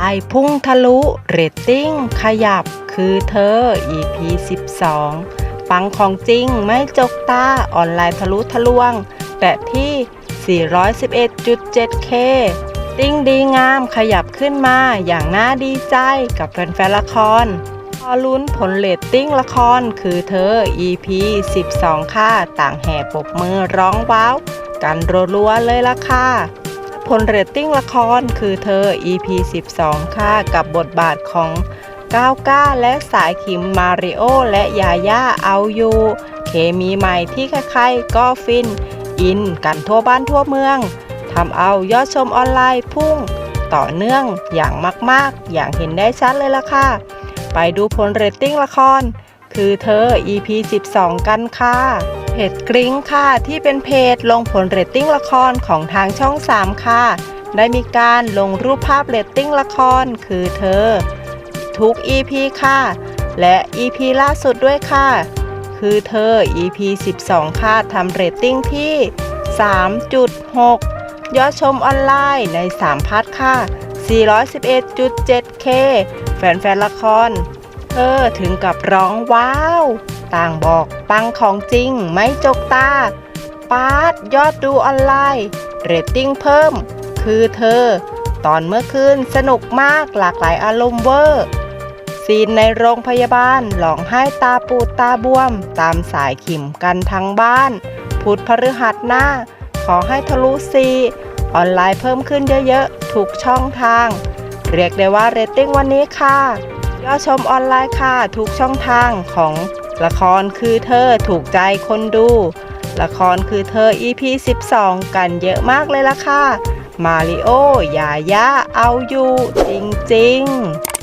ไอพุ่งทะลุเรตติ้ง ขยับคือเธอ EP 12 ปังของจริงไม่จกตา ออนไลน์ทะลุทะลวง แต่ที่ 411.7K ติ้งดีงามขยับขึ้นมาอย่างน่าดีใจกับแฟนๆละคร พอลุ้นผลเลตติ้งละครคือเธอ EP 12 ค่ะ ต่างแห่ปบมือร้องว้าว กันรัวๆเลยละค่ะ ผลเรตติ้งละครคือเธอ EP 12 ค่ะ กับบทบาทของก้าวก้าและสายขิมมาริโอและยาย่าเอาอยู่ เคมีใหม่ที่ใครๆก็ฟิน อินกันทั่วบ้านทั่วเมืองทำเอายอดชมออนไลน์พุ่งต่อเนื่องอย่างมากๆ อย่างเห็นได้ชัดเลยล่ะค่ะ ไปดูผลเรตติ้งละคร คือเธอ EP 12 กันค่ะ เพจกริ้งค่ะที่เป็นเพจลงผลเรตติ้งละครของทางช่อง 3 ค่ะ ได้มีการลงรูปภาพเรตติ้งละครคือเธอ ทุก EP ค่ะ และ EP ล่าสุดด้วยค่ะ คือเธอ EP 12 ค่ะทำเรตติ้งที่ 3.6 ยอดชมออนไลน์ใน 3 พาร์ทค่ะ 411.7K แฟนๆละคร เธอถึงกับร้องว้าว ต่างบอกปังของจริงไม่จกตาปาดยอดดูออนไลน์ เรตติ้งเพิ่ม คือเธอ ตอนเมื่อคืนสนุกมากหลากหลายอารมณ์เวอร์ซีนในโรงพยาบาลหลองไห้ตาปูดตาบวม ตามสายขิมกันทั้งบ้าน พุธพฤหัสหน้า ขอให้ทะลุซี ออนไลน์เพิ่มขึ้นเยอะๆทุกช่องทาง เรียกได้ว่าเรตติ้งวันนี้ค่ะ ยอดชมออนไลน์ค่ะ ทุกช่องทางของละครคือเธอถูกใจคนดู ละครคือเธอ EP 12 กันเยอะมากเลยล่ะค่ะ มาริโอยายาเอาอยู่จริง ๆ